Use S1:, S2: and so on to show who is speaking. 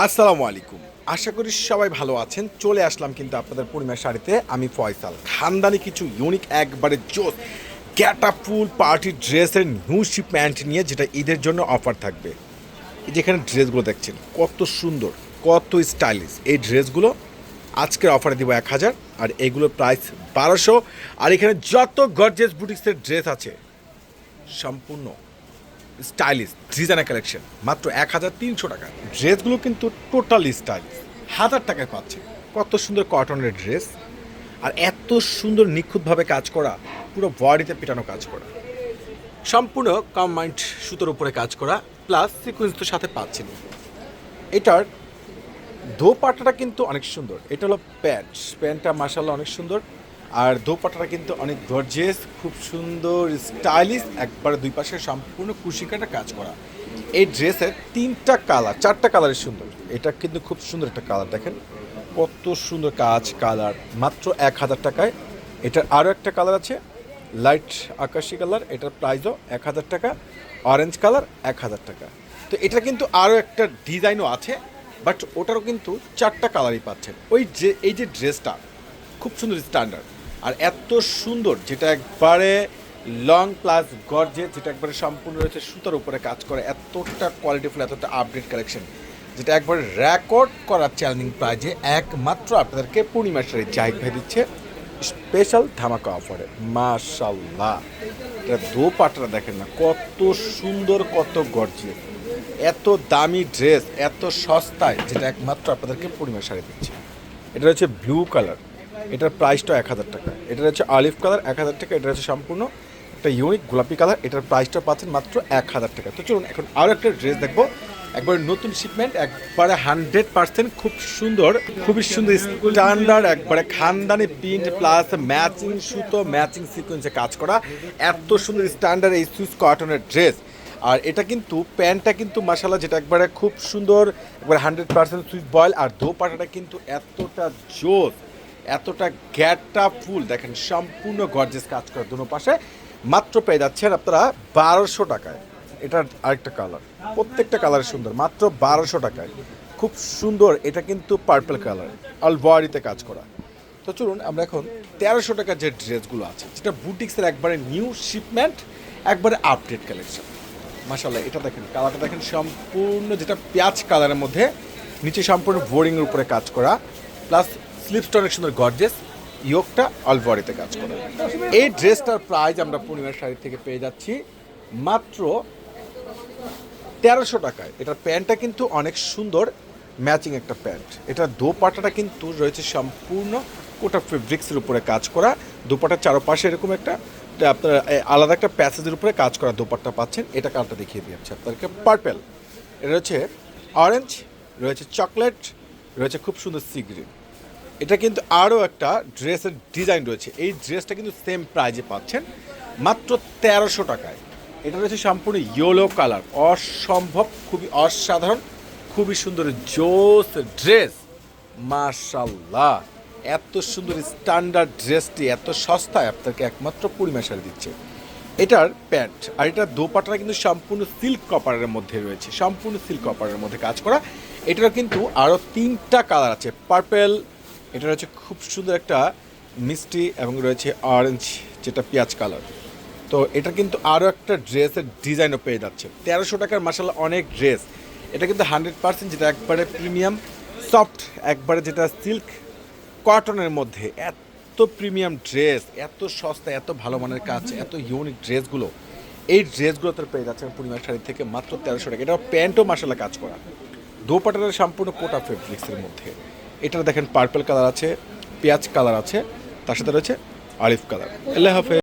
S1: আসসালামু আলাইকুম। আশা করি সবাই ভালো আছেন। চলে আসলাম কিন্তু আপনাদের পূর্ণিমা শাড়িতে। আমি ফয়সাল খানদানি কিছু ইউনিক একবারে জোস গ্যাটা ফুল পার্টি ড্রেসের নিউ প্যান্ট নিয়ে যেটা ঈদের জন্য অফার থাকবে। যেখানে ড্রেসগুলো দেখছেন, কত সুন্দর, কত স্টাইলিশ এই ড্রেসগুলো আজকের অফারে দিব এক হাজার আর এগুলোর প্রাইস বারোশো। আর এখানে যত গর্জেস বুটিক্সের ড্রেস আছে, সম্পূর্ণ স্টাইলিশ, ডিজাইনার কালেকশন মাত্র এক হাজার তিনশো টাকা। ড্রেসগুলো কিন্তু টোটালি স্টাইলিশ হাজার টাকায় পাচ্ছে। কত সুন্দর কটনের ড্রেস আর এত সুন্দর নিখুঁতভাবে কাজ করা, পুরো বডিতে পেটানো কাজ করা। সম্পূর্ণ কম্বাইন্ড সুতোর উপরে কাজ করা প্লাস সিকুয়েন্স তো সাথে পাচ্ছেন। এটার দোপাট্টাটা কিন্তু অনেক সুন্দর। এটা হলো প্যান্ট। প্যান্টটা মাসাল্লাহ অনেক সুন্দর। আর দোপাট্টাটা কিন্তু অনেক গর্জিয়াস, খুব সুন্দর স্টাইলিশ একবার দুই পাশে সম্পূর্ণ কুশিকাটা কাজ করা। এই ড্রেসের তিনটা কালার চারটা কালারের সুন্দর। এটা কিন্তু খুব সুন্দর একটা কালার দেখেন। কত সুন্দর কাজ কালার মাত্র এক হাজার টাকায়। এটার আরও একটা কালার আছে লাইট আকাশি কালার এটার প্রাইসও এক হাজার টাকা অরেঞ্জ কালার এক হাজার টাকা। তো এটা কিন্তু আরও একটা ডিজাইনও আছে বাট ওটারও কিন্তু চারটা কালারই পাচ্ছেন। ওই যে, এই যে ড্রেসটা খুব সুন্দর স্ট্যান্ডার্ড আর এত সুন্দর, যেটা একবারে লং প্লাস গর্জে যেটা একবারে সম্পূর্ণ রয়েছে সুতার উপরে কাজ করে, এতটা কোয়ালিটিফুল এতটা আপডেট কালেকশন যেটা একবারে রেকর্ড করা চ্যালেঞ্জিং প্রাইজে একমাত্র আপনাদেরকে পূর্ণিমা শাড়ি জাহিদ ভাই দিচ্ছে স্পেশাল ধামাকা অফারে মাশাল্লাহ এটা দোপাট্টা দেখেন না, কত সুন্দর, কত গর্জিয়ে এত দামি ড্রেস এত সস্তায়, যেটা একমাত্র আপনাদেরকে পূর্ণিমা শাড়ি দিচ্ছে। এটা হচ্ছে ব্লু কালার এটার প্রাইসটা এক হাজার টাকা। এটা হচ্ছে আলিফ কালার এক হাজার টাকা এটা হচ্ছে সম্পূর্ণ একটা ইউনিক গোলাপি কালার এটার প্রাইসটা পাচ্ছেন মাত্র এক হাজার টাকা। তো চলুন, এখন আরও একটা ড্রেস দেখব। একবার নতুন শিপমেন্ট একবারে হান্ড্রেড পার্সেন্ট খুব সুন্দর, খুবই সুন্দর স্ট্যান্ডার্ড একবারে খানদানি প্রিন্ট প্লাস ম্যাচিং সুতো ম্যাচিং সিকোয়েন্সে কাজ করা। এত সুন্দর স্ট্যান্ডার্ড এই সুইস কটনের ড্রেস আর এটা কিন্তু, প্যান্টটা কিন্তু মাসালা যেটা একবারে খুব সুন্দর, একবার হান্ড্রেড পার্সেন্ট সুইচ বয়েল আর দোপাটাটা কিন্তু এতটা জোস। এতটা গ্যাটটা ফুল, দেখেন সম্পূর্ণ গর্জেস কাজ করে দুনো পাশে। মাত্র পেয়ে যাচ্ছেন আপনারা বারোশো টাকায়। এটার আরেকটা কালার প্রত্যেকটা কালার সুন্দর, মাত্র বারোশো টাকায়। খুব সুন্দর, এটা কিন্তু পার্পল কালার অল বডিতে কাজ করা। তো চলুন, আমরা এখন তেরোশো টাকার যে ড্রেসগুলো আছে, যেটা বুটিক্সের একবারে নিউ শিপমেন্ট একবারে আপডেট কালেকশন মাসাল্লাহ এটা দেখেন কালারটা দেখেন সম্পূর্ণ যেটা পেঁয়াজ কালারের মধ্যে, নিচে সম্পূর্ণ বোরিংয়ের উপরে কাজ করা। প্লাস স্লিপসটা অনেক সুন্দর গর্জেস ইয়োগটা অল বডিতে কাজ করা। এই ড্রেসটার প্রাইস আমরা পূর্ণিমার শাড়ি থেকে পেয়ে যাচ্ছি মাত্র তেরোশো টাকায়। এটার প্যান্টটা কিন্তু অনেক সুন্দর, ম্যাচিং একটা প্যান্ট। এটার দোপাটাটা কিন্তু রয়েছে সম্পূর্ণ কোটা ফেব্রিক্সের উপরে কাজ করা। দোপাটার চারপাশে এরকম একটা আপনার আলাদা একটা প্যাসেজের উপরে কাজ করা দোপাট্টা পাচ্ছেন। এটা কালটা দেখিয়ে দিয়েছে আপনাদেরকে। পার্পেল, এটা রয়েছে অরেঞ্জ, রয়েছে চকলেট, রয়েছে খুব সুন্দর সি গ্রিন। এটা কিন্তু আরও একটা ড্রেসের ডিজাইন রয়েছে। এই ড্রেসটা কিন্তু সেম প্রাইজে পাচ্ছেন, মাত্র তেরোশো টাকায়। এটা রয়েছে সম্পূর্ণ ইয়েলো কালার অসম্ভব, খুবই অসাধারণ, খুবই সুন্দর জোস ড্রেস। মাশাল্লাহ এত সুন্দর স্ট্যান্ডার্ড ড্রেসটি, এত সস্তায় আপনাকে একমাত্র পরিমাণ শাড়ি দিচ্ছে। এটার প্যান্ট আর এটার দোপাটা কিন্তু সম্পূর্ণ সিল্ক কপারের মধ্যে রয়েছে, সম্পূর্ণ সিল্ক কপারের মধ্যে কাজ করা। এটার কিন্তু আরও তিনটা কালার আছে পার্পেল এটা রয়েছে খুব সুন্দর একটা মিষ্টি এবং রয়েছে অরেঞ্জ যেটা পেঁয়াজ কালার তো এটা কিন্তু আরও একটা ড্রেসের ডিজাইনও পেয়ে যাচ্ছে। তেরোশো টাকার মাসাল্লাহ অনেক ড্রেস। এটা কিন্তু হান্ড্রেড পার্সেন্ট যেটা একবারে প্রিমিয়াম সফট একবারে যেটা সিল্ক কটনের মধ্যে। এত প্রিমিয়াম ড্রেস, এত সস্তা, এত ভালো মানের কাজ, এত ইউনিক ড্রেসগুলো। এই ড্রেসগুলো তোর পেয়ে যাচ্ছে পূর্ণিমা শাড়ি থেকে মাত্র তেরোশো টাকা। এটা প্যান্টও মাসাল্লাহ কাজ করা। দোপাটার সম্পূর্ণ কোটা ফেব্রিক্সের মধ্যে। এটা দেখেন পার্পেল কালার আছে, পেঁয়াজ কালার আছে, তার সাথে রয়েছে আলিফ কালার আল্লাহ হাফেজ।